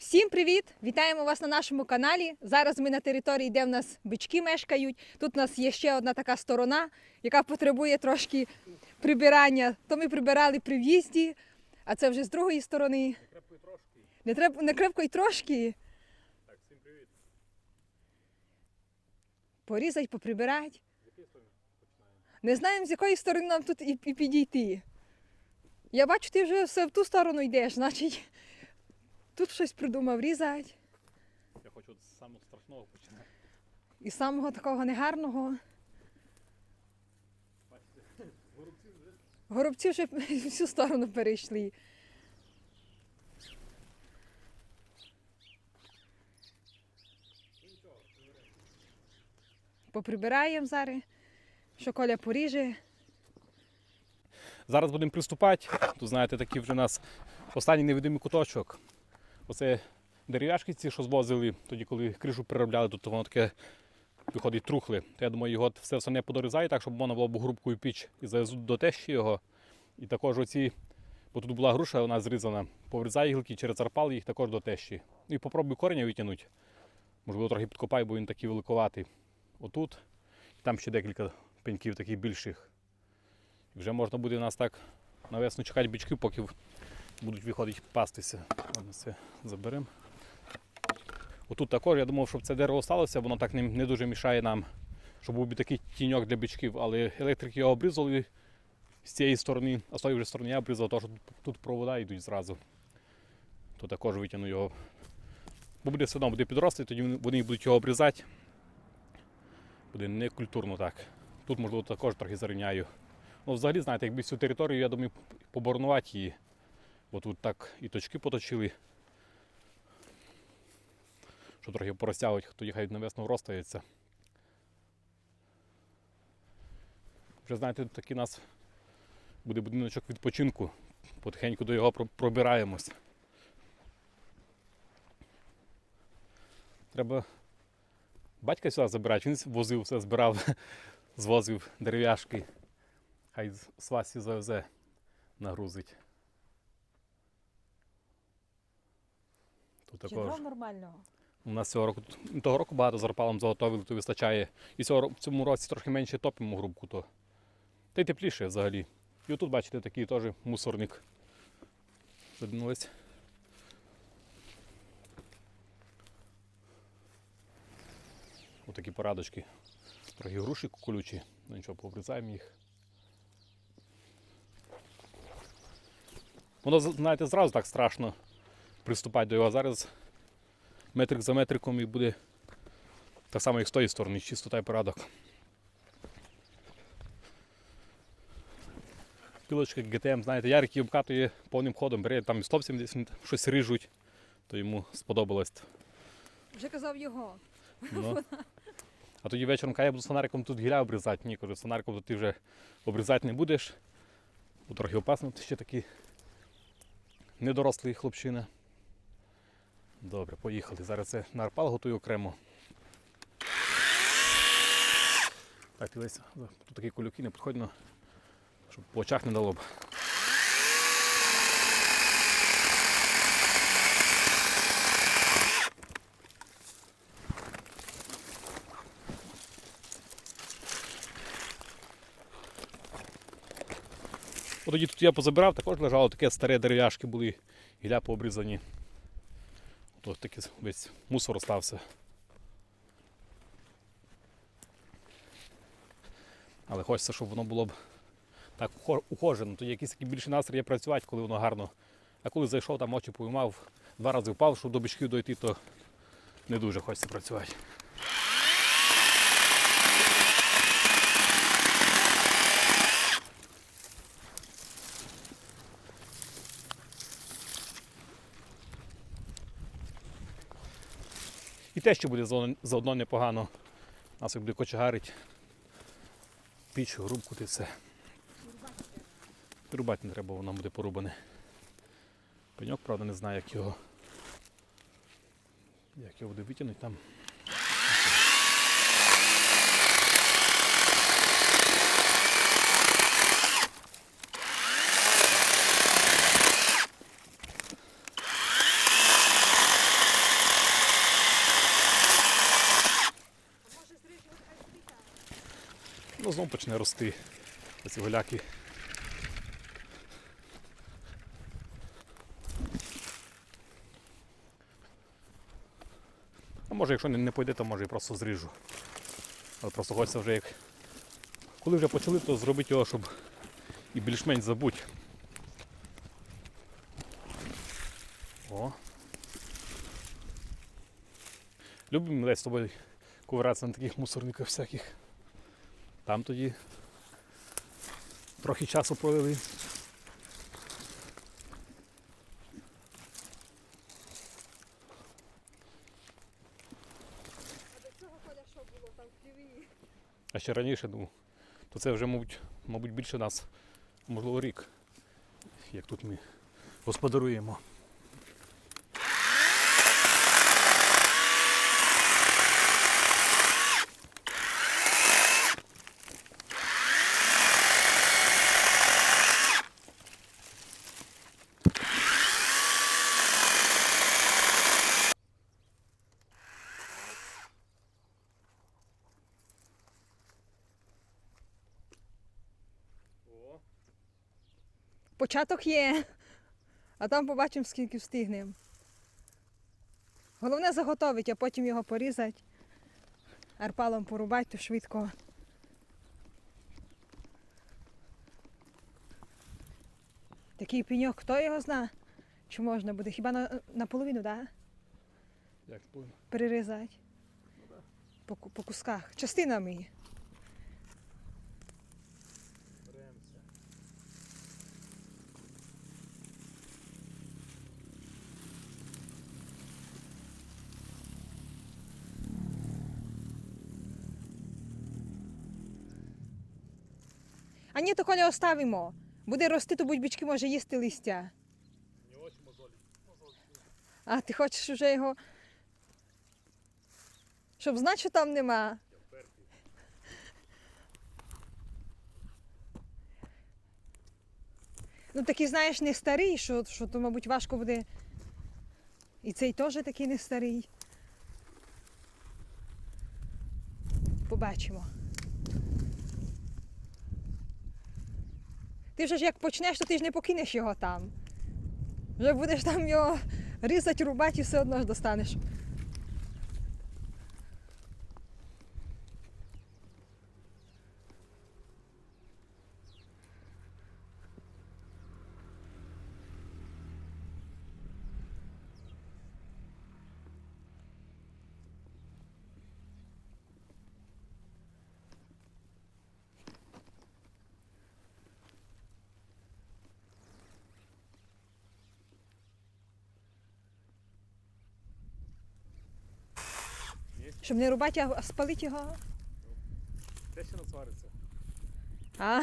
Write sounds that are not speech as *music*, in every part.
Всім привіт! Вітаємо вас на нашому каналі. Зараз ми на території, де в нас бички мешкають. Тут у нас є ще одна така сторона, яка потребує трошки прибирання. То ми прибирали при в'їзді, а це вже з другої сторони. Крепко і трошки. Не треба не крепко й трошки. Так, всім привіт. Порізать, сторони? Не знаємо, з якої сторони нам тут і, і підійти. Я бачу, ти вже все в ту сторону йдеш, значить тут щось придумав різати. Я хочу з самого страшного починати. І самого такого негарного. Бачите, горобці вже Горобці вже всю сторону перейшли. Поприбираємо зараз, що Коля поріже. Зараз будемо приступати. Тут, знаєте, такий вже у нас останній невидимий куточок. Оце дерев'яшки ці, що звозили, тоді, коли кришу переробляли, тут воно таке виходить трухле. То я думаю, його все все не подорізає так, щоб можна було б грубкою піч і завезуть до тещі його. І також оці, бо тут була груша, вона зрізана, поврізає гілки через арпал їх також до тещі. І попробую кореня витягнути. Можливо, трохи підкопаю, бо він такий великоватий. Отут. І там ще декілька пеньків таких більших. І вже можна буде нас так на весну чекати бички, поки будуть виходити пастися. Ладно, це заберемо. Отут також я думав, щоб це дерево сталося, воно так не, не дуже мішає нам, щоб був такий тіньок для бичків, але електрики його обрізали з цієї сторони, а з тої сторони я обрізав, тому що тут, провода йдуть зразу. То також витягну його. Бо буде все одно буде підрости, тоді вони- будуть його обрізати. Буде некультурно так. Тут, можливо, також трохи зарівняю. Ну, взагалі, знаєте, якби всю територію, я думаю, поборонувати її. Бо тут так і точки поточили. Що трохи порозтягувати, тоді хай на весну вростається. Вже знаєте, такий у нас буде будиночок відпочинку. Потихеньку до його пробираємось. Треба батька сюди забирати, він возив все, збирав, *laughs* звозив дерев'яшки. Хай з- з Васі завезе, нагрузить. Тут також. нормального. У нас цього року того року багато зарпалом заготовили, то вистачає. І цього, в цьому році трохи менше топимо грубку, то. Та й тепліше взагалі. І отут, бачите, такий теж мусорник. Заднулись. Отакі порадочки. Трохи груші колючі, ну нічого, пообрізаємо їх. Воно, знаєте, зразу так страшно приступати до його. Зараз метрик за метриком і буде так само, як з тої сторони, чистота і порядок. Пілочка ГТМ, знаєте, Ярик її обкатує повним ходом, бере там і 170, щось рижуть, то йому сподобалось. Вже казав його. Ну. *laughs* А тоді вечором каже, я буду фонариком тут гіля обрізати. Ні, кажу, фонариком то ти вже обрізати не будеш. Бо трохи опасно, ти ще такий недорослий хлопчина. Добре, поїхали. Зараз це на арпал готую окремо. Так, дивися, тут такі колюки не підходь, ну, щоб по очах не дало б. Тоді тут я позабирав, також лежало таке старе дерев'яшки були, гілля пообрізані. От такий весь мусор остався. Але хочеться, щоб воно було б так ухожено. Тоді якийсь такий більший настрій є працювати, коли воно гарно. А коли зайшов, там очі поймав, два рази впав, щоб до бичків дойти, то не дуже хочеться працювати. І те, що буде заодно- непогано. Нас як буде кочегарить. Піч, грубку ти все. Рубати не треба, воно буде порубане. Пеньок, правда, не знаю, як його. Як його буде витягнути там. Знову почне рости. Оці голяки. А може, якщо не, пойде, то може і просто зріжу. Але просто хочеться вже як. Коли вже почали, то зробити його, щоб і більш-менш забудь. О. Любимо десь з тобою ковиратися на таких мусорниках всяких. Там тоді трохи часу провели. А ще раніше, ну, то це вже, мабуть, мабуть, більше нас, можливо, рік, як тут ми господаруємо. Початок є, а там побачимо, скільки встигнемо. Головне заготовити, а потім його порізати, арпалом порубати, то швидко. Такий пеньок, хто його зна? Чи можна буде? Хіба на, наполовину, да? як тут? Перерізати? По, ку- по кусках, частинами. А ні, то коли оставимо. Буде рости, то будь-бички може їсти листя. Не очі мозолі. А ти хочеш вже його. Щоб знати, що там нема. Ну такий, знаєш, не старий, що, що то, мабуть, важко буде. І цей теж такий не старий. Побачимо. Ти вже ж як почнеш, то ти ж не покинеш його там. Вже будеш там його різати, рубати і все одно ж достанеш. Щоб не рубати, а спалити його. Те ще насвариться. А.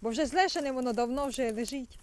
Бо вже злешене воно давно вже лежить.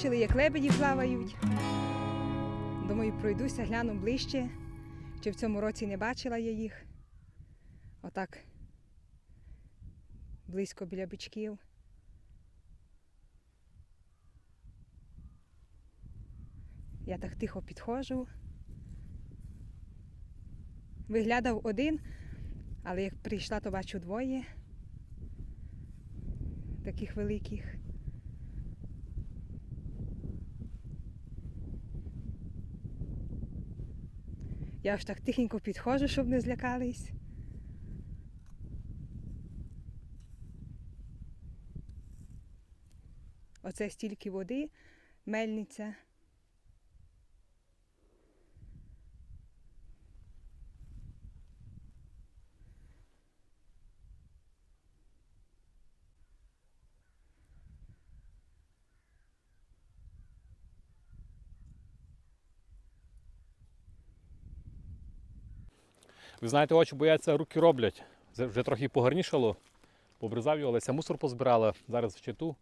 Побачили, як лебеді плавають. Думаю, пройдуся, гляну ближче. Чи в цьому році не бачила я їх. Отак. Близько біля бичків. Я так тихо підходжу. Виглядав один, але як прийшла, то бачу двоє таких великих. Я аж так тихенько підходжу, щоб не злякались. Оце стільки води, мельниця. Ви знаєте, очі бояться, руки роблять. Вже трохи погарнішало. Пообрізав його, Леся мусор позбирала. Зараз ще ту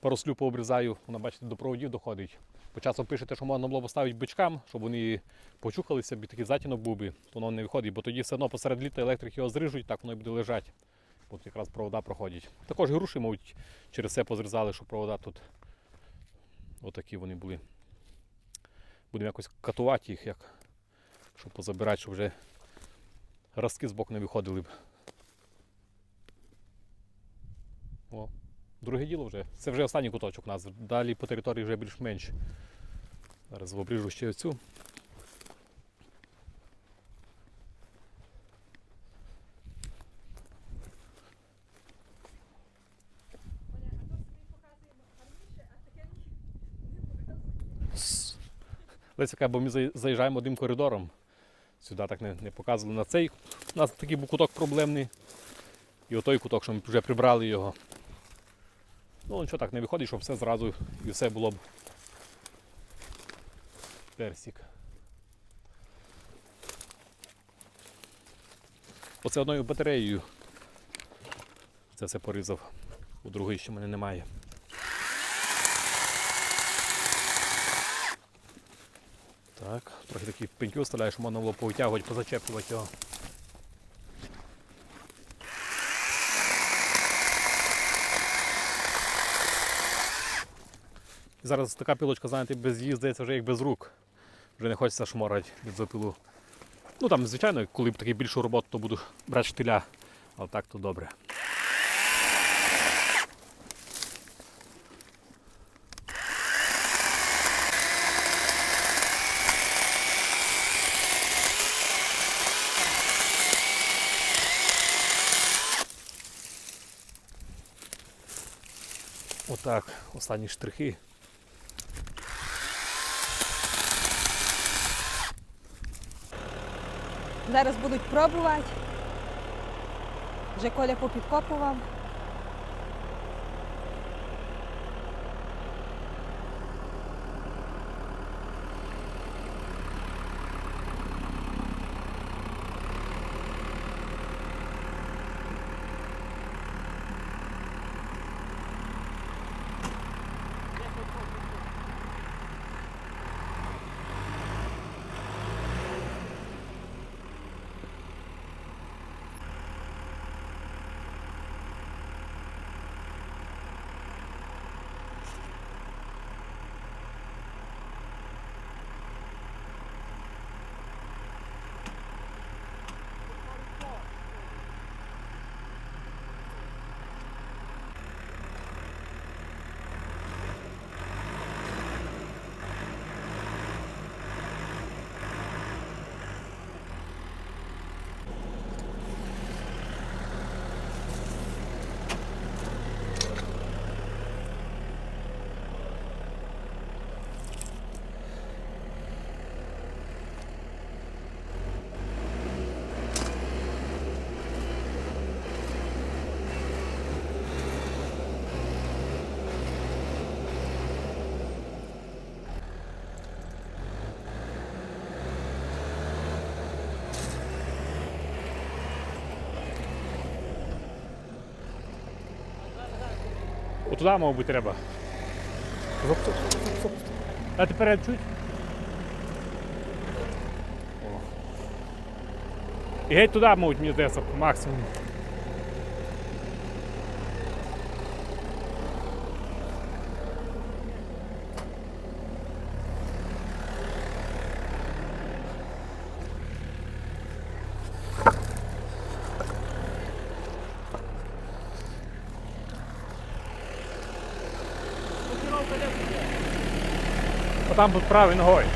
порослю пообрізаю. Вона, бачите, до проводів доходить. По часу пишете, що можна було поставити бичкам, щоб вони почухалися, бо такий затінок був би, то воно не виходить, бо тоді все одно посеред літа електрик його зрижуть, так воно і буде лежати. От якраз провода проходять. Також груші, мабуть, через це позрізали, що провода тут отакі вони були. Будемо якось катувати їх, як, щоб позабирати, щоб вже ростки з боку не виходили б. О, друге діло вже. Це вже останній куточок у нас. Далі по території вже більш-менш. Зараз обріжу ще цю. Леся каже, бо ми заїжджаємо одним коридором. Сюди так не, не показували. На цей у нас такий був куток проблемний. І отой куток, що ми вже прибрали його. Ну нічого так не виходить, щоб все зразу і все було б персик. Оце одною батареєю. Це все порізав. У другої ще мене немає. Так, трохи такі пеньки оставляю, щоб можна було повитягувати, позачеплювати його. І зараз така пілочка, знаєте, без її здається вже як без рук. Вже не хочеться шморати від запилу. Ну там, звичайно, коли б таку більшу роботу, то буду брати штиля. Але так то добре. Отак, останні штрихи. Зараз будуть пробувати. Вже Коля попідкопував. Отуда, мабуть, треба. А тепер чуть. І геть туди, мабуть, мені здається, по Отам тут правою ногою.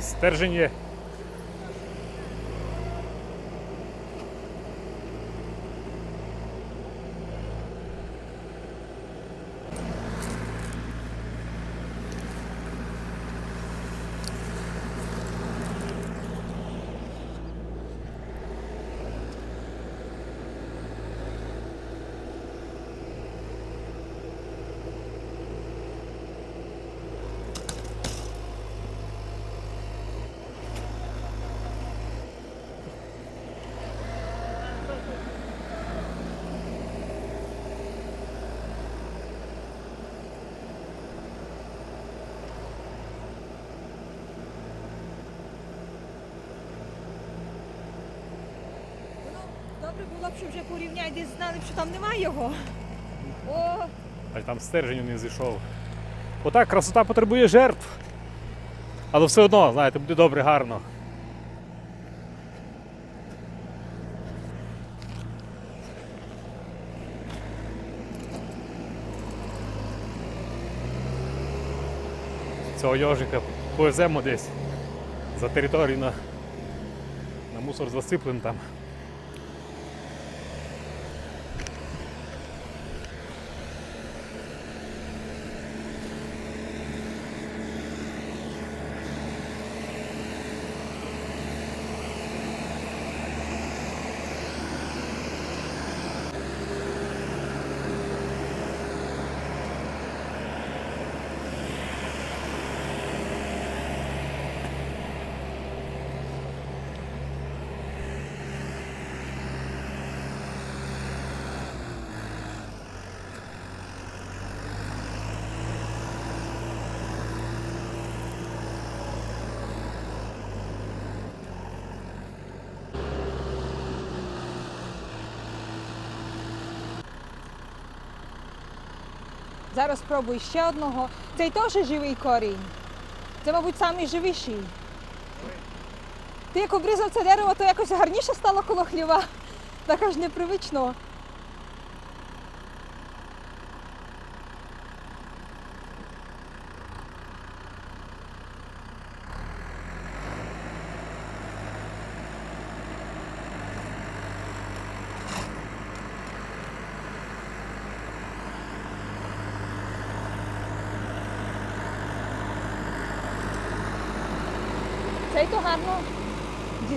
Стержень є. Добре було вже порівняй, десь знали, що там немає його. О, А там стержень не зійшов. Отак красота потребує жертв. Але все одно, знаєте, буде добре, гарно. Цього йожика повеземо десь за територію на, на мусор засиплем там. Зараз спробуй ще одного. Цей теж живий корінь. Це, мабуть, найживіший. Ти як обрізав це дерево, то якось гарніше стало коло хліва. Так аж непривично.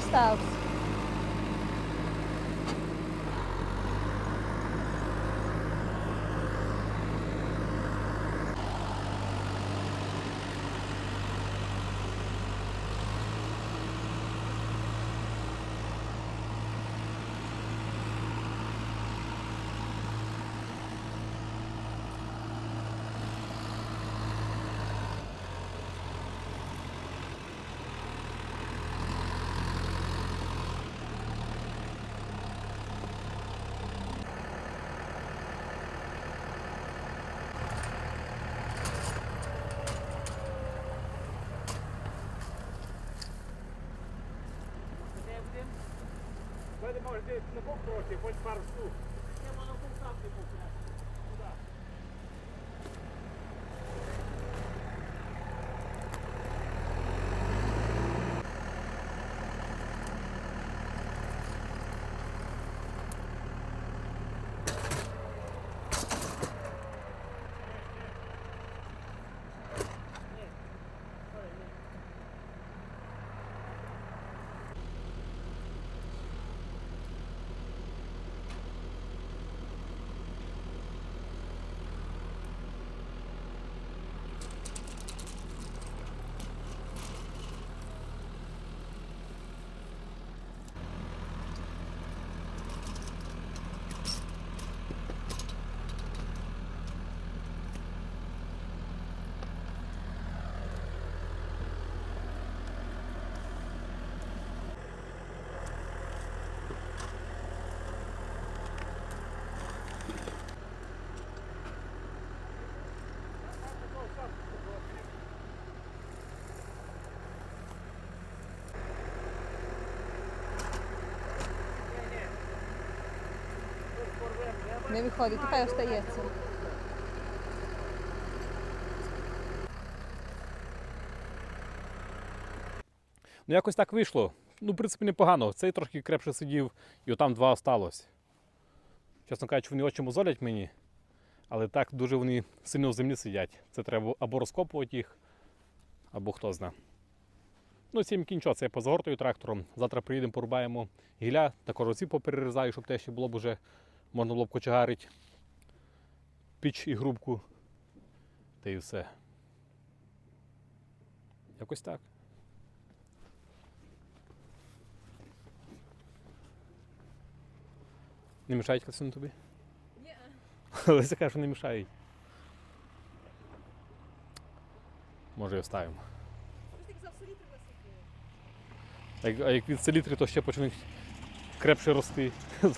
stuff. Хоч пару штук. Не виходить, хай остається. Ну, якось так вийшло. Ну, в принципі, непогано. Цей трошки крепше сидів, і отам два осталось. Чесно кажучи, вони очі мозолять мені, але так дуже вони сильно в землі сидять. Це треба або розкопувати їх, або хто зна. Ну, сім нічого, це я позагортую трактором. Завтра приїдемо, порубаємо гілля, також оці поперерізаю, щоб те ще було б уже, можна було б кочегарити піч і грубку. Та і все. Якось так. Не мішають касину тобі? Ні. *laughs* Леся каже, що не мішають. Може і оставимо. А як від селітри, то ще почнуть крепше рости. *laughs*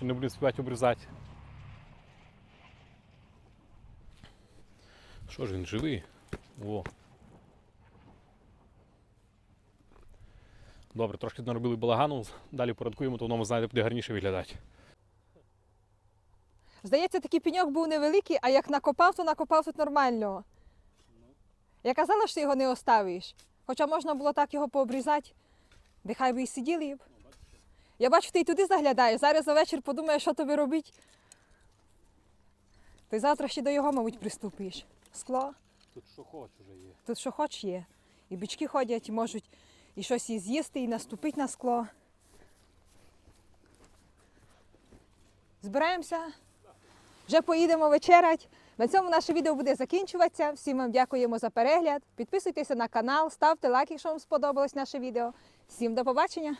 Не будемо співати обрізати. Що ж він живий? О. Добре, трошки наробили балагану, далі порядкуємо, то воно, знаєте, буде гарніше виглядати. Здається, такий пеньок був невеликий, а як накопав, то накопав тут нормально. Я казала, що ти його не оставиш. Хоча можна було так його пообрізати, де хай би і сиділи б. Я бачу, ти і туди заглядаєш. Зараз за вечір подумаєш, що тобі робити. Ти завтра ще до його, мабуть, приступиш. Скло. Тут що хоч уже є. Тут що хоч є. І бички ходять, і можуть і щось і з'їсти, і наступити на скло. Збираємося. Вже поїдемо вечерять. На цьому наше відео буде закінчуватися. Всім вам дякуємо за перегляд. Підписуйтеся на канал, ставте лайк, якщо вам сподобалось наше відео. Всім до побачення!